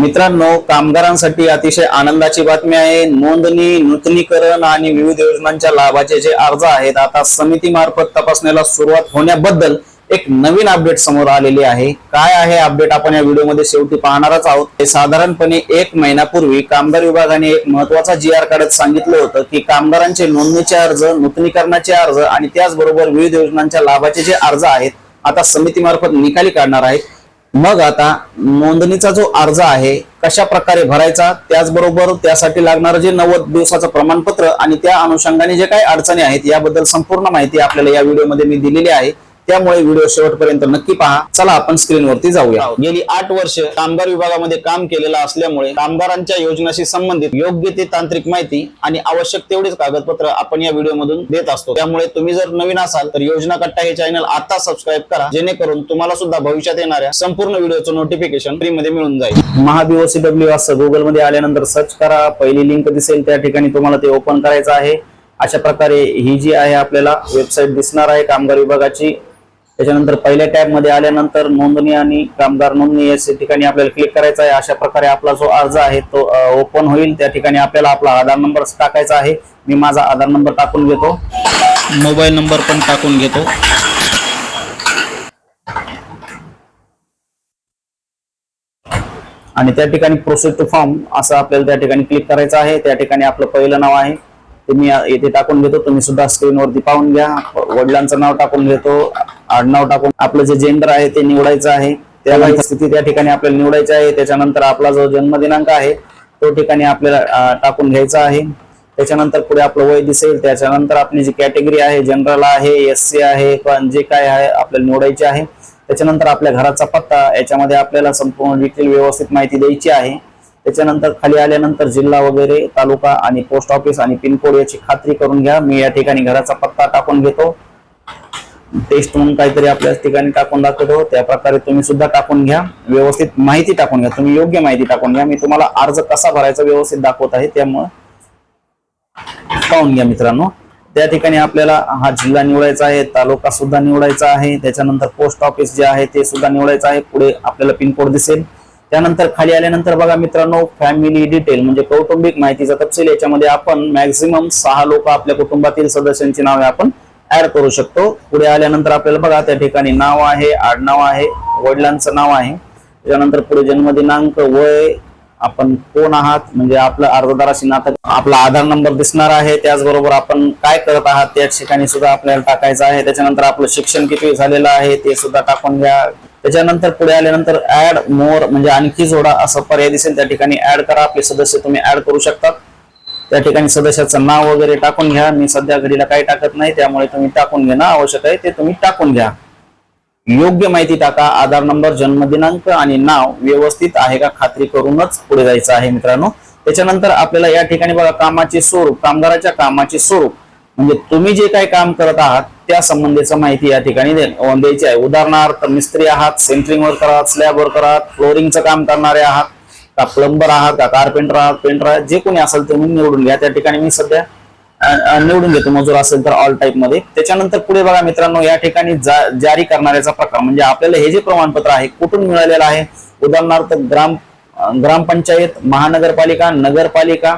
मित्रांनो कामगारांसाठी अतिशय आनंदाची बातमी आहे. नोंदणी नूतनीकरण आणि विविध योजनांच्या लाभाचे जे अर्ज आहेत आता समिती मार्फत तपासण्याला सुरुवात होण्याबद्दल एक नवीन अपडेट समोर आलेली आहे. काय आहे अपडेट? आपण या व्हिडिओमध्ये शेवटी पाहणारच आहोत. ते साधारणपणे एक महिन्यापूर्वी कामगार विभागाने एक महत्त्वाचा जी आर काढत सांगितलं होतं की कामगारांचे नोंदणीचे अर्ज नूतनीकरणाचे अर्ज आणि त्याचबरोबर विविध योजनांच्या लाभाचे जे अर्ज आहेत आता समितीमार्फत निकाली काढणार आहेत. मग आता नोंदणीचा जो अर्ज आहे कशा प्रकारे भरायचा त्याचबरोबर त्यासाठी लागणारं जे नव्वद दिवसाचं प्रमाणपत्र आणि त्या अनुषंगाने जे काही अडचणी आहेत याबद्दल संपूर्ण माहिती आपल्याला या व्हिडिओमध्ये मी दिलेली आहे. त्यामुळे व्हिडिओ शेवटपर्यंत नक्की पहा. चला आपण स्क्रीनवरती जाऊया. गेली आठ वर्ष कामगार विभागामध्ये काम केलेलं असल्यामुळे कामगारांच्या योजनाशी संबंधित योग्य ते तांत्रिक माहिती आणि आवश्यक तेवढेच कागदपत्र आपण या व्हिडिओ मधून देत असतो. त्यामुळे तुम्ही जर नवीन असाल तर योजना कट्टा हे चॅनल आता सबस्क्राईब करा. जेणेकरून तुम्हाला सुद्धा भविष्यात येणाऱ्या संपूर्ण व्हिडिओचं नोटिफिकेशन फ्री मध्ये मिळून जाईल. महाबीओसीडब्ल्यू असं गुगलमध्ये आल्यानंतर सर्च करा. पहिली लिंक दिसेल त्या ठिकाणी तुम्हाला ते ओपन करायचं आहे. अशा प्रकारे ही जी आहे आपल्याला वेबसाईट दिसणार आहे कामगार विभागाची. त्याच्यानंतर पहिल्या टॅबमध्ये आल्यानंतर नोंदणी आणि कामगार नोंदणी या ठिकाणी आपल्याला क्लिक करायचं आहे. अशा प्रकारे आपला जो अर्ज आहे तो ओपन होईल. त्या ठिकाणी आपल्याला आपला आधार नंबर टाकायचा आहे. मी माझा आधार नंबर टाकून घेतो. मोबाईल नंबर पण टाकून घेतो. आणि त्या ठिकाणी प्रोसेस टू फॉर्म असं आपल्याला त्या ठिकाणी क्लिक करायचं आहे. त्या ठिकाणी आपलं पहिलं नाव आहे. ते मी येथे टाकून घेतो तुम्ही सुद्धा स्क्रीनवरती पाहून घ्या. वडिलांचं नाव टाकून घेतो आडनाव टाकून आपलं जे जेंडर आहे ते निवडायचं आहे. त्या स्थिती त्या ठिकाणी आपल्याला निवडायची आहे. त्याच्यानंतर आपला जो जन्म दिनांक आहे तो ठिकाणी आपल्याला टाकून घ्यायचा आहे. त्याच्यानंतर पुढे आपलं वय दिसेल. त्याच्यानंतर आपली जी कॅटेगरी आहे जनरल आहे एस सी आहे पण जे काय आहे आपल्याला निवडायचे आहे. त्याच्यानंतर आपल्या घराचा पत्ता याच्यामध्ये आपल्याला संपूर्ण डिटेल व्यवस्थित माहिती द्यायची आहे. त्याच्यानंतर खाली आल्यानंतर जिल्हा वगैरे तालुका आणि पोस्ट ऑफिस आणि पिनकोड याची खात्री करून घ्या. मी या ठिकाणी घराचा पत्ता टाकून घेतो. टेस्ट म्हणून काहीतरी आपल्या ठिकाणी टाकून दाखवतो. त्या प्रकारे तुम्ही सुद्धा टाकून घ्या. व्यवस्थित माहिती टाकून घ्या. तुम्ही योग्य माहिती टाकून घ्या. मी तुम्हाला अर्ज कसा भरायचा व्यवस्थित दाखवत आहे त्यामुळे पाहून घ्या मित्रांनो. त्या ठिकाणी आपल्याला हा जिल्हा निवडायचा आहे तालुका सुद्धा निवडायचा आहे. त्याच्यानंतर पोस्ट ऑफिस जे आहे ते सुद्धा निवडायचं आहे. पुढे आपल्याला पिनकोड दिसेल. त्यानंतर खाली आल्यानंतर बघा मित्रांनो फॅमिली डिटेल म्हणजे कौटुंबिक माहितीचा तपशील. याच्यामध्ये आपण मॅक्झिमम सहा लोक आपल्या कुटुंबातील सदस्यांची नावे आपण ऍड करू शकतो. पुढे आल्यानंतर आपल्याला बघा त्या ठिकाणी नाव आहे आडनाव आहे वडिलांचं नाव आहे. त्याच्यानंतर पुढे जन्मदिनांक वय आपण कोण आहात? म्हणजे आपलं अर्जदाराशी नातं आपला आधार नंबर दिसणार आहे त्याचबरोबर आपण काय करत आहात? त्या ठिकाणी सुद्धा आपल्याला टाकायचं आहे. त्याच्यानंतर आपलं शिक्षण किती झालेलं आहे ते सुद्धा टाकून घ्या. त्याच्यानंतर पुढे आल्यानंतर ऍड मोर म्हणजे आणखी जोडा असं पर्याय दिसेल. त्या ठिकाणी ऍड करा. आपले सदस्य तुम्ही ऍड करू शकतात. त्या ठिकाणी सदस्याचं नाव वगैरे टाकून घ्या. मी सध्या घडीला काही टाकत नाही त्यामुळे तुम्ही टाकून घेणं आवश्यक आहे. ते तुम्ही टाकून घ्या. योग्य माहिती टाका आधार नंबर जन्मदिनांक आणि नाव व्यवस्थित आहे का खात्री करूनच पुढे जायचं आहे मित्रांनो. त्याच्यानंतर आपल्याला या ठिकाणी बघा कामाचे स्वरूप कामगाराच्या कामाचे स्वरूप. म्हणजे तुम्ही जे काही काम करत आहात त्या संबंधीचं माहिती या ठिकाणी द्यायची आहे. उदाहरणार्थ मिस्त्री आहात सेंटरिंग वर्कर आहात स्लॅब वर्कर आहात फ्लोरिंगचं काम करणारे आहात का प्लंबर आहात का कारपेंटर आहात पेंटर आहात जे कोणी असेल ते तुम्ही निवडून घ्या. त्या ठिकाणी मी सध्या निवडून घेतो मजूर असेल तर ऑल टाईपमध्ये. त्याच्यानंतर पुढे बघा मित्रांनो या ठिकाणी जा- जारी करणाऱ्याचा प्रकार. म्हणजे आपल्याला हे जे प्रमाणपत्र आहे कुठून मिळालेलं आहे? उदाहरणार्थ ग्राम ग्रामपंचायत महानगरपालिका नगरपालिका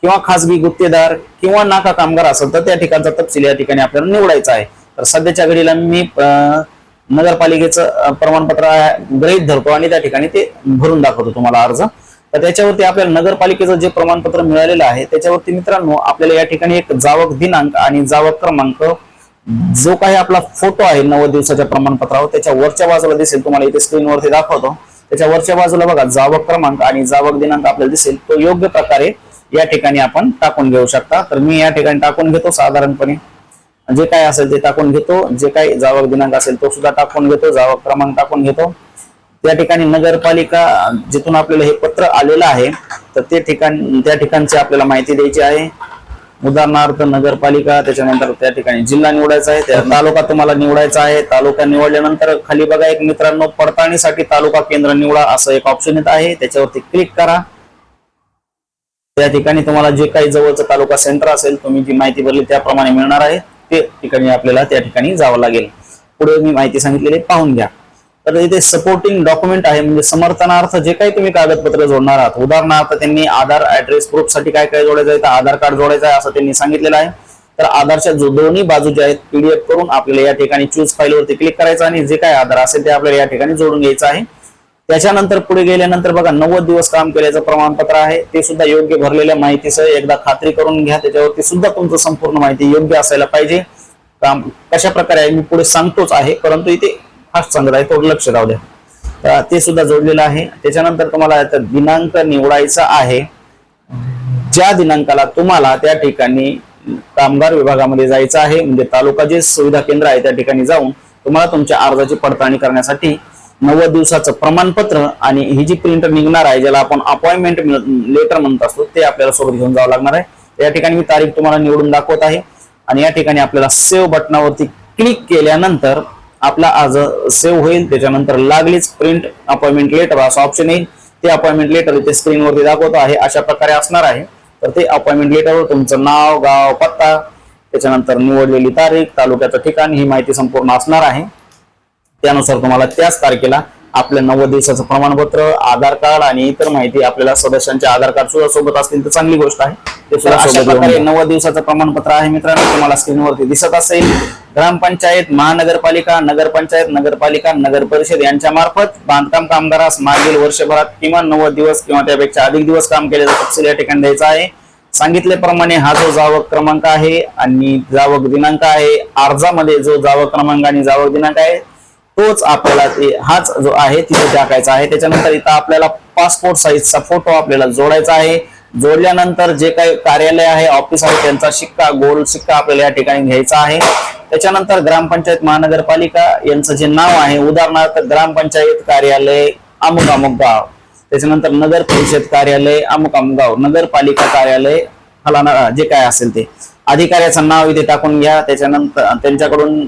किंवा खासगी गुत्तेदार किंवा नाका कामगार असेल तर त्या ठिकाणचा तपशील या ठिकाणी आपल्याला निवडायचा आहे. तर सध्याच्या घडीला मी नगरपालिकेचं प्रमाणपत्र गृहित गृहीत धरतो आणि त्या ठिकाणी ते भरून दाखवतो तुम्हाला अर्ज. तर त्याच्यावरती आपल्याला नगरपालिकेचं जे प्रमाणपत्र मिळालेलं आहे त्याच्यावरती मित्रांनो आपल्याला या ठिकाणी एक जावक दिनांक आणि जावक क्रमांक जो काही आपला फोटो आहे नव्वद दिवसाच्या प्रमाणपत्रावर त्याच्या वरच्या बाजूला दिसेल तुम्हाला इथे स्क्रीनवरती दाखवतो. त्याच्या वरच्या बाजूला बघा जावक क्रमांक आणि जावक दिनांक आपल्याला दिसेल तो योग्य प्रकारे या ठिकाणी आपण टाकून घेऊ शकता. तर मी या ठिकाणी टाकून घेतो साधारणपणे. जे काय असेल ते टाकून घेतो. जे काही जावक दिनांक असेल तो सुद्धा टाकून घेतो जावक क्रमांक टाकून घेतो. त्या ठिकाणी नगरपालिका जिथून आपल्याला हे पत्र आलेलं आहे तर ते ठिकाण त्या ठिकाणची आपल्याला माहिती द्यायची आहे. उदाहरणार्थ नगरपालिका त्याच्यानंतर त्या ठिकाणी जिल्हा निवडायचा आहे त्या तालुका तुम्हाला निवडायचा आहे. तालुका निवडल्यानंतर खाली बघा एक मित्रांनो पडताळणीसाठी तालुका केंद्र निवडा असं एक ऑप्शन येत आहे. त्याच्यावरती क्लिक करा. त्या ठिकाणी तुम्हाला जे काही जवळचं तालुका सेंटर असेल तुम्ही जी माहिती भरली त्याप्रमाणे मिळणार आहे. ते ठिकाणी आपल्याला त्या ठिकाणी जावं लागेल. पुढे मी माहिती सांगितलेली पाहून घ्या. तर इथे सपोर्टिंग डॉक्युमेंट आहे. म्हणजे समर्थनार्थ जे काही तुम्ही कागदपत्र जोडणार आहात. उदाहरणार्थ त्यांनी आधार ऍड्रेस प्रूफसाठी काय काय जोडायचं आहे तर आधार कार्ड जोडायचं आहे असं त्यांनी सांगितलेलं आहे. तर आधारच्या जो दोन्ही बाजू ज्या आहेत पीडीएफ करून आपल्याला या ठिकाणी चूज फाईलवरती क्लिक करायचं आणि जे काय आधार असेल ते आपल्याला या ठिकाणी जोडून घ्यायचं आहे. त्याच्यानंतर पुढे गेल्यानंतर बघा नव्वद दिवस काम केल्याचं प्रमाणपत्र आहे. ते सुद्धा योग्य भरलेल्या माहितीसह एकदा खात्री करून घ्या. त्याच्यावरती सुद्धा तुमचं संपूर्ण माहिती योग्य असायला पाहिजे. काम कशा प्रकारे आहे मी पुढे सांगतोच आहे. परंतु इथे हाच सांगत आहे थोडं लक्ष राहू द्या. तर ते सुद्धा जोडलेलं आहे. त्याच्यानंतर तुम्हाला दिनांक निवडायचा आहे. ज्या दिनांकाला तुम्हाला त्या ठिकाणी कामगार विभागामध्ये जायचं आहे म्हणजे तालुका जे सुविधा केंद्र आहे त्या ठिकाणी जाऊन तुम्हाला तुमच्या अर्जाची पडताळणी करण्यासाठी नव्वद दिवसाचं प्रमाणपत्र आणि ही जी प्रिंट निघणार आहे ज्याला आपण अपॉइंटमेंट लेटर म्हणत असतो ते आपल्याला सोबत घेऊन जावं लागणार आहे. या ठिकाणी मी तारीख तुम्हाला निवडून दाखवत आहे. आणि या ठिकाणी आपल्याला सेव्ह बटनावरती क्लिक केल्यानंतर आपला अर्ज सेव्ह होईल. त्याच्यानंतर लागलीच प्रिंट अपॉइंटमेंट लेटर असं ऑप्शन येईल. ते अपॉइंटमेंट लेटर इथे स्क्रीनवरती दाखवतो आहे. अशा प्रकारे असणार आहे. तर ते अपॉइंटमेंट लेटरवर तुमचं नाव गाव पत्ता त्याच्यानंतर निवडलेली तारीख तालुक्याचं ठिकाण ही माहिती संपूर्ण असणार आहे. त्यानुसार तुम्हाला त्याच तारखेला आपल्या नव्वद दिवसाचं प्रमाणपत्र आधार कार्ड आणि इतर माहिती आपल्याला सदस्यांचे आधार कार्ड सुद्धा सोबत असतील तर चांगली गोष्ट आहे. ते सुद्धा प्रकारे नव्वद दिवसाचं प्रमाणपत्र आहे मित्रांनो तुम्हाला स्क्रीनवरती दिसत असेल. ग्रामपंचायत महानगरपालिका नगरपंचायत नगरपालिका नगर परिषद यांच्या मार्फत बांधकाम कामगारास मागील वर्षभरात किमान नव्वद दिवस किंवा त्यापेक्षा अधिक दिवस काम केल्याचा तपशील या ठिकाणी द्यायचा आहे. सांगितल्याप्रमाणे हा जो जावक क्रमांक आहे आणि जावक दिनांक आहे अर्जामध्ये जो जावक क्रमांक आणि जावक दिनांक आहे तोच आपल्याला हाच जो आहे तिथे टाकायचा आहे. त्याच्यानंतर इथं आपल्याला पासपोर्ट साईजचा फोटो आपल्याला जोडायचा आहे. जोडल्यानंतर जे काही कार्यालय आहे ऑफिस आहे त्यांचा शिक्का गोल शिक्का आपल्याला या ठिकाणी घ्यायचा आहे. त्याच्यानंतर ग्रामपंचायत महानगरपालिका यांचं जे नाव आहे उदाहरणार्थ ग्रामपंचायत कार्यालय अमुक अमुक गाव. त्याच्यानंतर नगर परिषद कार्यालय अमुक अमुक गाव. नगरपालिका कार्यालय फलाना जे काय असेल ते. अधिकाऱ्याचं नाव इथे टाकून घ्या. त्याच्यानंतर त्यांच्याकडून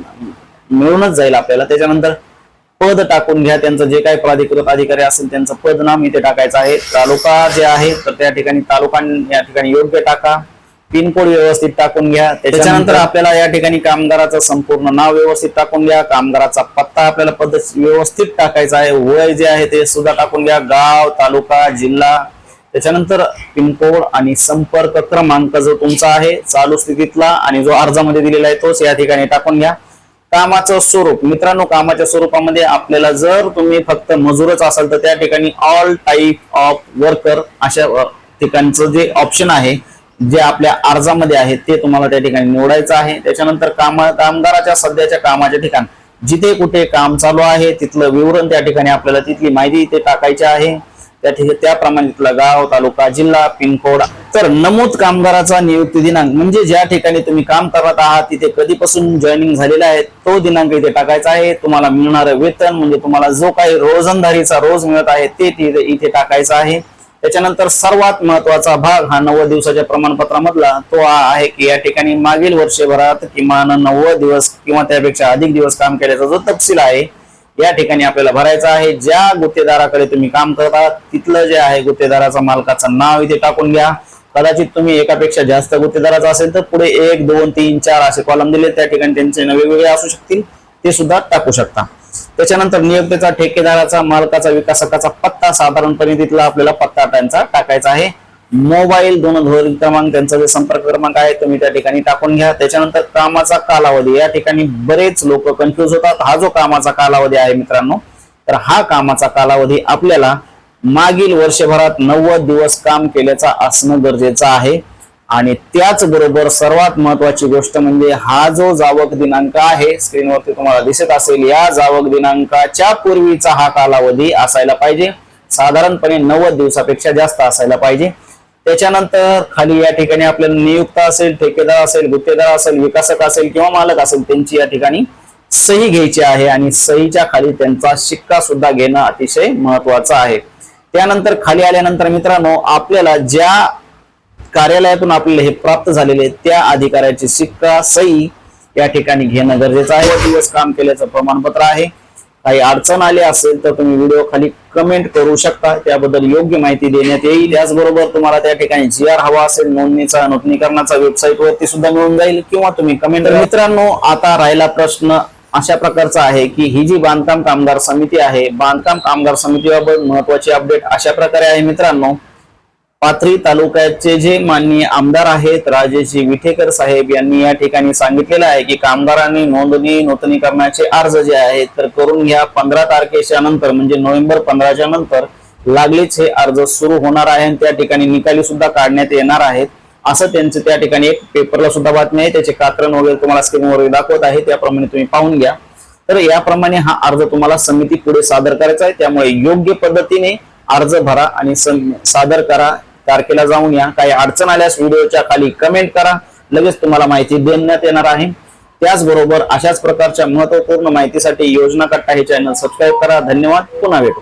मिळूनच जाईल आपल्याला. त्याच्यानंतर पद टाकून घ्या त्यांचं. जे काही प्राधिकृत अधिकारी असेल त्यांचं पद नाम इथे टाकायचं आहे. तालुका जे आहे तर त्या ठिकाणी तालुका या ठिकाणी योग्य टाका. पिनकोड व्यवस्थित टाकून घ्या. त्याच्यानंतर आपल्याला या ठिकाणी कामगाराचं संपूर्ण नाव व्यवस्थित टाकून घ्या. कामगाराचा पत्ता आपल्याला पद्धत व्यवस्थित टाकायचा आहे. वय जे आहे ते सुद्धा टाकून घ्या. गाव तालुका जिल्हा. त्याच्यानंतर पिनकोड आणि संपर्क क्रमांक जो तुमचा आहे चालू स्थितीतला आणि जो अर्जामध्ये दिलेला आहे तोच या ठिकाणी टाकून घ्या. कामाचं स्वरूप मित्रांनो कामाच्या स्वरूपामध्ये आपल्याला जर तुम्ही फक्त मजूरच असाल तर त्या ठिकाणी ऑल टाईप ऑफ वर्कर अशा ठिकाणचं जे ऑप्शन आहे जे आपल्या अर्जामध्ये आहे ते तुम्हाला त्या ठिकाणी निवडायचं आहे. त्याच्यानंतर काम कामगाराच्या सध्याच्या कामाचे ठिकाण जिथे कुठे काम चालू आहे तिथलं विवरण त्या ठिकाणी आपल्याला तिथली माहिती इथे टाकायची आहे. त्या ठिकाणी त्याप्रमाणे तिथला गाव तालुका जिल्हा पिनकोड. तर नमूद कामगाराचा नियुक्ती दिनांक म्हणजे ज्या ठिकाणी तुम्ही काम करत आहात तिथे कधीपासून जॉईनिंग झालेला आहे तो दिनांक इथे टाकायचा आहे. तुम्हाला मिळणारं वेतन म्हणजे तुम्हाला जो काही रोजंदारीचा रोज मिळत आहे ते तिथे इथे टाकायचं आहे. त्याच्यानंतर सर्वात महत्त्वाचा भाग हा नव्वद दिवसाच्या प्रमाणपत्रामधला तो हा आहे की या ठिकाणी मागील वर्षभरात किमान नव्वद दिवस किंवा त्यापेक्षा अधिक दिवस काम केल्याचा जो तपशील आहे या ठिकाणी आपल्याला भरायचा आहे. ज्या गुत्तेदाराकडे तुम्ही काम करता तिथलं जे आहे गुत्तेदाराचा मालकाचं नाव इथे टाकून घ्या. कदाचित तुम्ही एकापेक्षा जास्त गुत्तेदाराचा असेल तर पुढे एक दोन तीन चार असे कॉलम दिले त्या ठिकाणी त्यांचे वेगवेगळे असू शकतील. ते सुद्धा टाकू शकता. त्याच्यानंतर नियुक्तीचा ठेकेदाराचा मालकाचा विकासकाचा पत्ता साधारणपणे तिथला आपल्याला पत्ता त्यांचा टाकायचा आहे. मोबाईल दोन क्रमांक त्यांचा जे संपर्क क्रमांक आहे तुम्ही त्या ठिकाणी टाकून घ्या. त्याच्यानंतर कामाचा कालावधी. या ठिकाणी बरेच लोक कन्फ्युज होतात. हा जो कामाचा कालावधी आहे मित्रांनो तर हा कामाचा कालावधी आपल्याला मागील वर्षभरात नव्वद दिवस काम केल्याचा असणं गरजेचं आहे. आणि त्याचबरोबर सर्वात महत्वाची गोष्ट म्हणजे हा जो जावक दिनांक आहे स्क्रीनवरती तुम्हाला दिसत असेल या जावक दिनांकाच्या पूर्वीचा हा कालावधी असायला पाहिजे. साधारणपणे नव्वद दिवसापेक्षा जास्त असायला पाहिजे. त्याच्यानंतर खाली या ठिकाणी आपल्याला नियुक्त असेल ठेकेदार असेल गुत्तेदार असेल विकासक असेल किंवा मालक असेल त्यांची या ठिकाणी सही घ्यायची आहे आणि सहीच्या खाली त्यांचा शिक्का सुद्धा घेणं अतिशय महत्वाचं आहे. त्यानंतर खाली आल्यानंतर मित्रांनो आपल्याला ज्या कार्यालयातून आपल्याला हे प्राप्त झालेले त्या अधिकाऱ्याची शिक्का सही या ठिकाणी घेणं गरजेचं आहे. दिवस काम केल्याचं प्रमाणपत्र आहे. काही अडचण आली असेल तर तुम्ही व्हिडिओ खाली कमेंट करू शकता. त्याबद्दल योग्य माहिती देण्यात येईल. त्याचबरोबर तुम्हाला त्या ठिकाणी जी आर हवा असेल नोंदणीचा नोंदणीकरणाचा वेबसाईट वरती सुद्धा मिळून जाईल. किंवा तुम्ही कमेंट मित्रांनो आता राहिला प्रश्न अशा प्रकारचा आहे की ही जी बांधकाम कामगार समिती आहे बांधकाम कामगार समितीबाबत महत्वाची अपडेट अशा प्रकारे आहे मित्रांनो. पाथरी तालुक्याचे जे माननीय आमदार आहेत राजेजी विठेकर साहेब यांनी या ठिकाणी सांगितलेलं आहे की कामगारांनी नोंदणी नूतनीकरणाचे अर्ज जे आहेत तर करून घ्या. पंधरा तारखेच्या नंतर म्हणजे नोव्हेंबर पंधराच्या नंतर लागलीच हे अर्ज सुरू होणार आहे आणि त्या ठिकाणी निकाली सुद्धा काढण्यात येणार आहेत. असं त्यांचं त्या ठिकाणी एक पेपरला सुद्धा बातमी आहे. त्याचे कात्रण वगैरे तुम्हाला स्क्रीनवर दाखवत आहे. त्याप्रमाणे तुम्ही पाहून घ्या. तर याप्रमाणे हा अर्ज तुम्हाला समिती पुढे सादर करायचा आहे. त्यामुळे योग्य पद्धतीने अर्ज भरा आणि सादर करा. तारखेला जाऊन या. काही अडचण आल्यास व्हिडिओच्या खाली कमेंट करा. लगेच तुम्हाला माहिती देण्यात येणार आहे. त्याचबरोबर अशाच प्रकारच्या महत्त्वपूर्ण माहितीसाठी योजना कट्टा हे चॅनल सबस्क्राईब करा. धन्यवाद. पुन्हा भेटू.